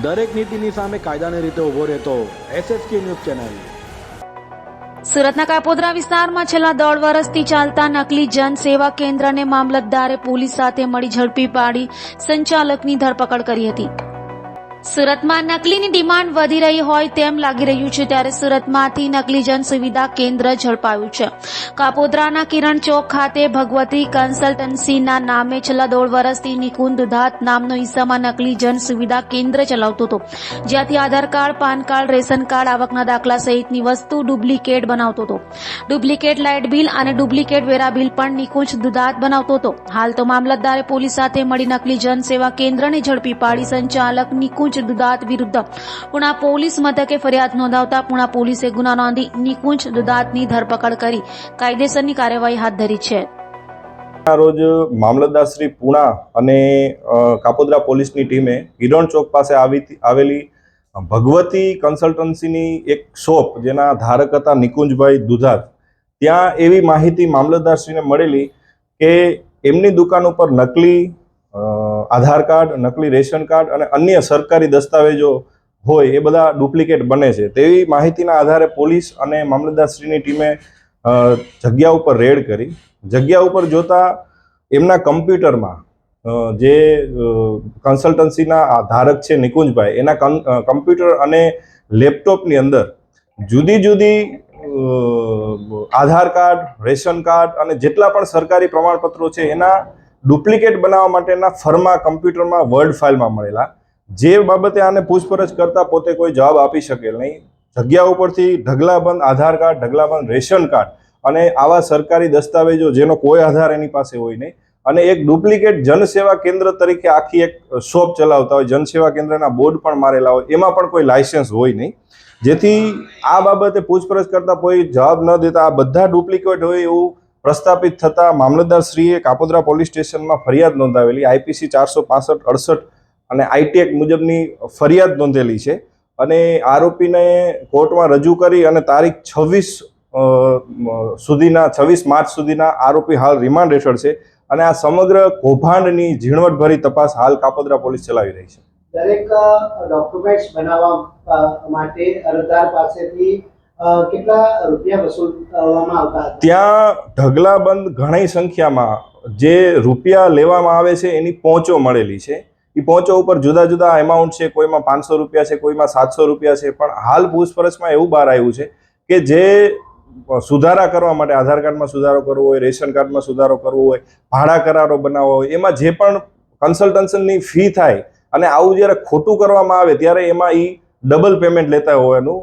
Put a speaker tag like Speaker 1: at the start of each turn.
Speaker 1: દરેક નીતિની સામે કાયદાની રીતે ઊભો રહેતો એસએસકે ન્યૂઝ ચેનલ.
Speaker 2: સુરતના કાપોદરા વિસ્તારમાં છેલ્લા દોઢ વર્ષથી ચાલતા નકલી જન સેવા કેન્દ્રને મામલતદારે પોલીસ સાથે મળી ઝડપી પાડી સંચાલકની ધરપકડ કરી હતી. સુરતમાં નકલીની ડિમાન્ડ વધી રહી હોય તેમ લાગી રહ્યું છે ત્યારે સુરતમાંથી નકલી જન સુવિધા કેન્દ્ર ઝડપાયું છે. કાપોદ્રાના કિરણ ચોક ખાતે ભગવતી કન્સલ્ટન્સીના નામે છેલ્લા દોઢ વર્ષથી નિકુંજ દુધાત નામનો હિસ્સામાં નકલી જન સુવિધા કેન્દ્ર ચલાવતો હતો. જ્યાંથી Aadhaar card, PAN card, ration card આવકના દાખલા સહિતની વસ્તુ ડુપ્લિકેટ બનાવતો હતો. ડુપ્લિકેટ લાઇટ બિલ અને ડુપ્લિકેટ વેરા બિલ પણ નિકુંજ દુધાત બનાવતો હતો. હાલ તો મામલતદારે પોલીસ સાથે મળી નકલી જન સેવા કેન્દ્રને ઝડપી પાડી સંચાલક નિકુંજ દુધાત વિરુદ્ધ. પુણા પોલીસ મથકે ફરિયાદ નોંધાવતા પુણા પોલીસે ગુના નોંધી નિકુંજ દુદાતની ધરપકડ કરી. કાયદેસરની કાર્યવાહી હાથ ધરી છે.
Speaker 3: આ રોજ મામલતદાર શ્રી પુણા અને કાપોદરા પોલીસની ટીમે હિરણ ચોક પાસે આવી, આવેલી ભગવતી કન્સલ્ટન્સીની એક શોપ જેના ધારક હતા નિકુંજભાઈ દુધાત. ત્યાં એવી માહિતી મામલતદારશ્રીને મળેલી કે એમની દુકાન ઉપર નકલી આધાર કાર્ડ, નકલી રેશન કાર્ડ અને અન્ય સરકારી દસ્તાવેજો હોય એ બધા ડુપ્લિકેટ બને છે. તેવી માહિતીના આધારે પોલીસ અને મામલતદારશ્રીની ટીમે જગ્યા ઉપર રેડ કરી. જગ્યા ઉપર જોતા એમના કમ્પ્યુટરમાં જે કન્સલ્ટન્સીના ધારક છે નિકુંજભાઈ, એના કમ્પ્યુટર અને લેપટોપની અંદર જુદી જુદી આધાર કાર્ડ, રેશન કાર્ડ અને જેટલા પણ સરકારી પ્રમાણપત્રો છે એના ડુપ્લિકેટ બનાવવા માટેના ફર્મા કમ્પ્યુટરમાં વર્ડ ફાઇલમાં મળેલા. જે બાબતે આને પૂછપરછ કરતા પોતે કોઈ જવાબ આપી શકેલ નહીં. જગ્યા ઉપરથી ઢગલાબંધ આધાર કાર્ડ ઢગલાબંધ રેશન કાર્ડ અને આવા સરકારી દસ્તાવેજો જેનો કોઈ આધાર એની પાસે હોય નહીં. અને એક ડુપ્લિકેટ જનસેવા કેન્દ્ર તરીકે આખી એક શોપ ચલાવતા હોય, જનસેવા કેન્દ્રના બોર્ડ પણ મારેલા હોય, એમાં પણ કોઈ લાયસન્સ હોય નહીં. જેથી આ બાબતે પૂછપરછ કરતા કોઈ જવાબ ન દેતા. આ બધા ડુપ્લિકેટ હોય એવું પ્રસ્થાપિત થતા મામલતદારશ્રીએ કાપોદ્રા પોલીસ સ્ટેશનમાં ફરિયાદ નોંધાવેલી. આઈપીસી ચારસો પાસઠ, અડસઠ અને આઈટી એક્ટ મુજબની ફરિયાદ નોંધેલી છે. અને આરોપીને કોર્ટમાં રજૂ કરી અને તારીખ છવ્વીસ સુધીના, છવ્વીસ માર્ચ સુધીના આરોપી હાલ રિમાન્ડ હેઠળ છે. અને આ સમગ્ર કૌભાંડની ઝીણવટભરી તપાસ હાલ કાપોદ્રા પોલીસ ચલાવી રહી છે.
Speaker 4: દરેક ડોક્યુમેન્ટ્સ બનાવવા માટે અરજદાર પાસેથી
Speaker 3: ત્યાં ઢગલાબંધ ઘણી સંખ્યામાં જે રૂપિયા લેવામાં આવે છે એની પહોંચો મળેલી છે. એ પહોંચો ઉપર જુદા જુદા એમાઉન્ટ છે, કોઈમાં પાંચસો રૂપિયા છે, કોઈમાં સાતસો રૂપિયા છે, પણ હાલ પૂછપરછમાં એવું બહાર આવ્યું છે કે જે સુધારા કરવા માટે આધાર કાર્ડમાં સુધારો કરવો હોય, રેશન કાર્ડમાં સુધારો કરવો હોય, ભાડા કરારો બનાવવો હોય, એમાં જે પણ કન્સલ્ટન્સની ફી થાય અને આવું જ્યારે ખોટું કરવામાં આવે ત્યારે એમાં એ ડબલ પેમેન્ટ લેતા હોવાનું